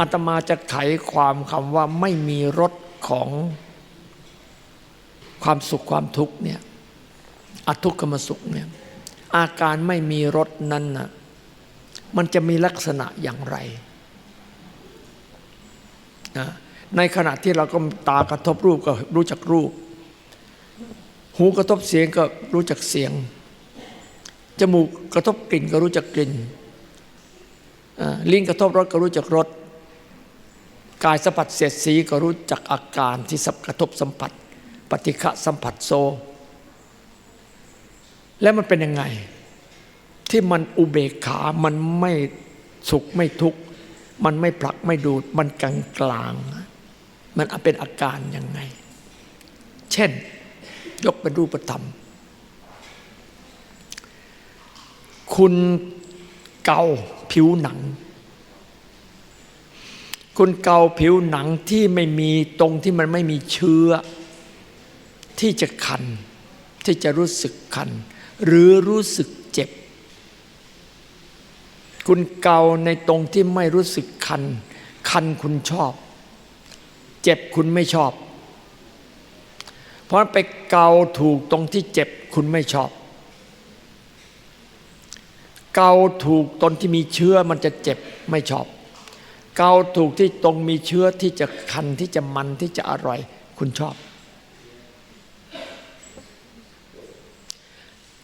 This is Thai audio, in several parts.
อาตมาจะไขความคำว่าไม่มีรสของความสุขความทุกข์เนี่ยอทุกขมสุขเนี่ยอาการไม่มีรสนั้นนะมันจะมีลักษณะอย่างไรนะในขณะที่เราก็ตากระทบรูปก็รู้จักรูป หูกระทบเสียงก็รู้จักเสียง จมูกกระทบกลิ่นก็รู้จักกลิ่นลิ้นกระทบรสก็รู้จักรส กายสัมผัสเสียดสีก็รู้จักอาการที่สัมกระทบสัมผัส ปฏิฆะสัมผัสโซ แล้วมันเป็นยังไง ที่มันอุเบกขา มันไม่สุขไม่ทุกข์ มันไม่ผลักไม่ดูด มันกลางกลาง มันเป็นอาการยังไง เช่น ยกเป็นรูปธรรม คุณเกาผิวหนัง คุณเกาผิวหนังที่ไม่มีตรงที่มันไม่มีเชื้อ ที่จะคัน ที่จะรู้สึกคัน หรือรู้สึกเจ็บ คุณเกาในตรงที่ไม่รู้สึกคัน คันคุณชอบ เจ็บคุณไม่ชอบ เพราะไปเกาถูกตรงที่เจ็บคุณไม่ชอบ เกาถูกตรงที่มีเชื้อมันจะเจ็บไม่ชอบ เกาถูกที่ตรงมีเชื้อที่จะคันที่จะมันที่จะอร่อย คุณชอบ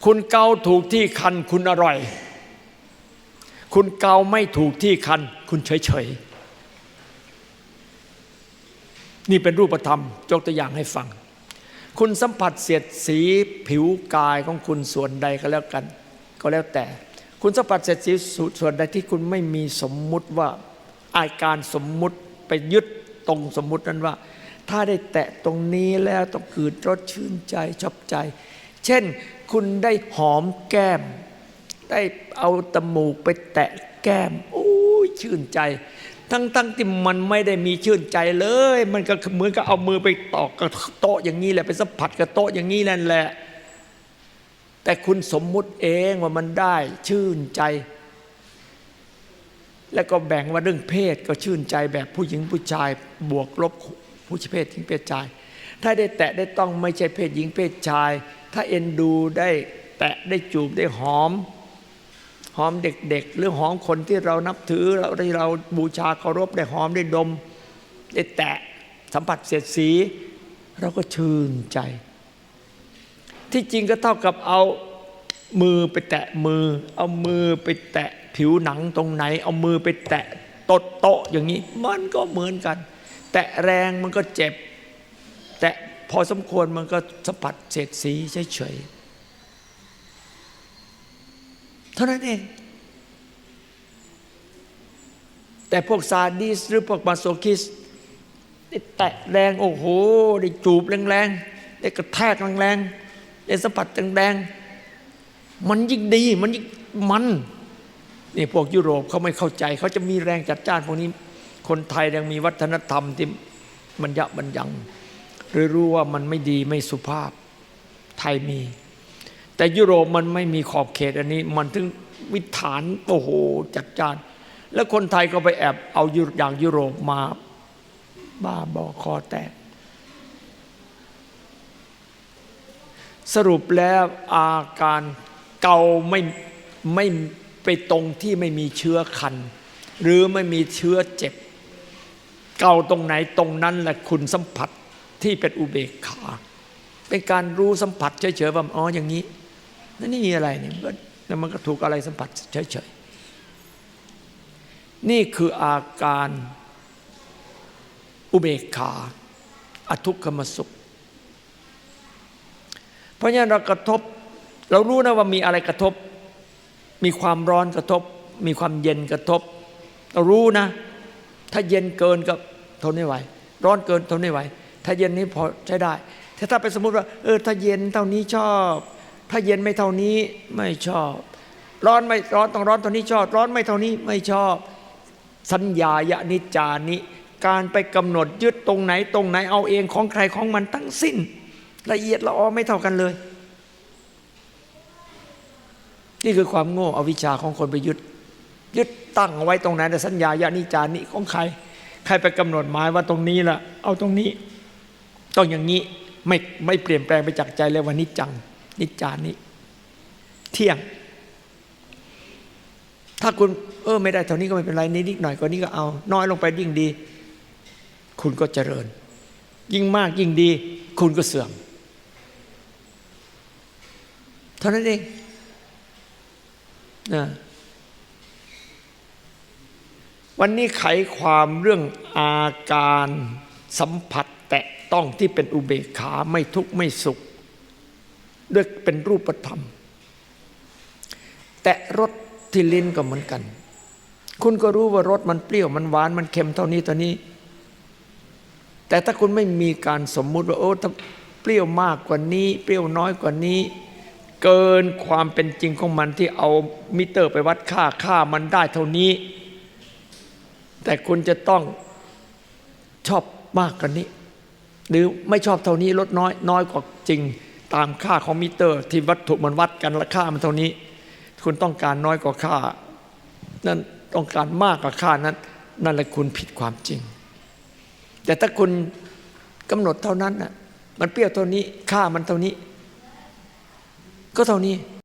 คุณเกาถูกที่คันคุณอร่อย คุณเกาไม่ถูกที่คัน คุณเฉยเฉยๆนี่เป็นรูปธรรมยกตัวอย่างให้ฟัง คุณสัมผัสเสียดสีผิวกายของคุณส่วนใดก็แล้วกัน ก็แล้วแต่ คุณสัมผัสเสียดสีส่วนใดที่คุณไม่มีสมมุติว่า อาการสมมุติไปยึดตรงสมมุตินั้นว่า ถ้าได้แตะตรงนี้แล้วต้องเกิดรสชื่นใจชอบใจ เช่นคุณได้หอมแก้ม ได้เอาตมูกไปแตะแก้มโอ้ยชื่นใจ ทั้งทั้งที่มันไม่ได้มีชื่นใจเลย มันก็เหมือนกับเอามือไปตอกกับโต๊ะอย่างนี้แหละไปสัมผัสกับโต๊ะอย่างนี้นั่นแหละแต่คุณสมมุติเองว่ามันได้ชื่นใจ แล้วก็แบ่งว่าเรื่องเพศก็ชื่นใจแบบผู้หญิงผู้ชายบวกลบผู้เพศหญิงเพศชาย ถ้าได้แตะได้ต้องไม่ใช่เพศหญิงเพศชาย ถ้าเอ็นดูได้แตะได้จูบได้หอม หอมเด็กๆ หรือหอมคนที่เรานับถือเราที่เราบูชาเคารพได้หอมได้ดม ได้แตะสัมผัสเสียดสี เราก็ชื่นใจ ที่จริงก็เท่ากับเอามือไปแตะมือ เอามือไปแตะ ผิวหนังตรงไหน เอามือไปแตะต๊ะโตะอย่างนี้ มันก็เหมือนกัน แตะแรงมันก็เจ็บ แตะพอสมควรมันก็สัมผัสเสียดสีเฉยๆเท่านั้นเอง แต่พวกซาดิสหรือพวกมาโซคิสได้แตะแรงโอ้โห ได้จูบแรงๆ ได้กระแทกแรงๆ ได้สัมผัสแรงๆ มันยิ่งดี มันยิ่งมัน นี่พวกยุโรปเขาไม่เข้าใจ เขาจะมีแรงจัดจ้านพวกนี้ คนไทยยังมีวัฒนธรรมที่มันยะบัญญังหรือรู้ว่ามันไม่ดีไม่สุภาพไทยมี แต่ยุโรปมันไม่มีขอบเขตอันนี้ มันถึงวิถานโอ้โหจัดจ้าน แล้วคนไทยก็ไปแอบเอาอย่างยุโรปมาบ้าบอคอแตก สรุปแล้วอาการเกาไม่ไม่ ไปตรงที่ไม่มีเชื้อคัน หรือไม่มีเชื้อเจ็บ เกาตรงไหนตรงนั้นแหละคุณสัมผัสที่เป็นอุเบกขา เป็นการรู้สัมผัสเฉยๆว่าอ๋ออย่างนี้นั่นนี่อะไรเนี่ยแล้วมันก็ถูกอะไรสัมผัสเฉยๆนี่คืออาการอุเบกขา อทุกขมสุข เพราะฉะนั้นเรากระทบ เรารู้นะว่ามีอะไรกระทบ มีความร้อนกระทบ มีความเย็นกระทบ เรารู้นะ ถ้าเย็นเกินก็ทนไม่ไหว ร้อนเกินทนไม่ไหว ถ้าเย็นนี้พอใช้ได้ถ้าถ้าไปสมมุติว่า เออ ถ้าเย็นเท่านี้ชอบ ถ้าเย็นไม่เท่านี้ไม่ชอบ ร้อนไม่ร้อนต้องร้อนเท่านี้ชอบ ร้อนไม่เท่านี้ไม่ชอบ สัญญายะนิจานิการไปกำหนดยึดตรงไหนตรงไหนเอาเองของใครของมันทั้งสิ้น ละเอียดละออไม่เท่ากันเลย นี่คือความโง่อวิชาของคนไปยึดยึดตั้งเอาไว้ตรงไหนแต่สัญญายะนิจานิของใคร ใครไปกำหนดหมายว่าตรงนี้ล่ะ เอาตรงนี้ ต้องอย่างนี้ไม่ไม่เปลี่ยนแปลงไปจากใจเลยว่านิจจัง นิจจานิเที่ยง ถ้าคุณเออไม่ได้เท่านี้ก็ไม่เป็นไรนิดนิดหน่อยกว่านี้ก็เอา น้อยลงไปยิ่งดี คุณก็เจริญ ยิ่งมากยิ่งดี คุณก็เสื่อมเท่านั้นเอง นะวันนี้ไขความเรื่องอาการสัมผัสแตะต้องที่เป็นอุเบกขาไม่ทุกข์ไม่สุข ด้วยเป็นรูปธรรม แตะรสที่ลิ้นก็เหมือนกัน คุณก็รู้ว่ารสมันเปรี้ยวมันหวานมันเค็มเท่านี้เท่านี้ แต่ถ้าคุณไม่มีการสมมุติว่าโอ้ถ้าเปรี้ยวมากกว่านี้ เปรี้ยวน้อยกว่านี้ เกินความเป็นจริงของมันที่เอามิเตอร์ไปวัดค่าค่ามันได้เท่านี้ แต่คุณจะต้องชอบมากกว่านี้ หรือไม่ชอบเท่านี้ลดน้อยน้อยกว่าจริงตามค่าของมิเตอร์ ที่วัตถุมันวัดกันราคามันเท่านี้ คุณต้องการน้อยกว่าค่า นั่นต้องการมากกว่าค่านั้น นั่นแหละคุณผิดความจริง แต่ถ้าคุณกำหนดเท่านั้นน่ะมันเปรี้ยวเท่านี้ค่ามันเท่านี้ ก็เท่านี้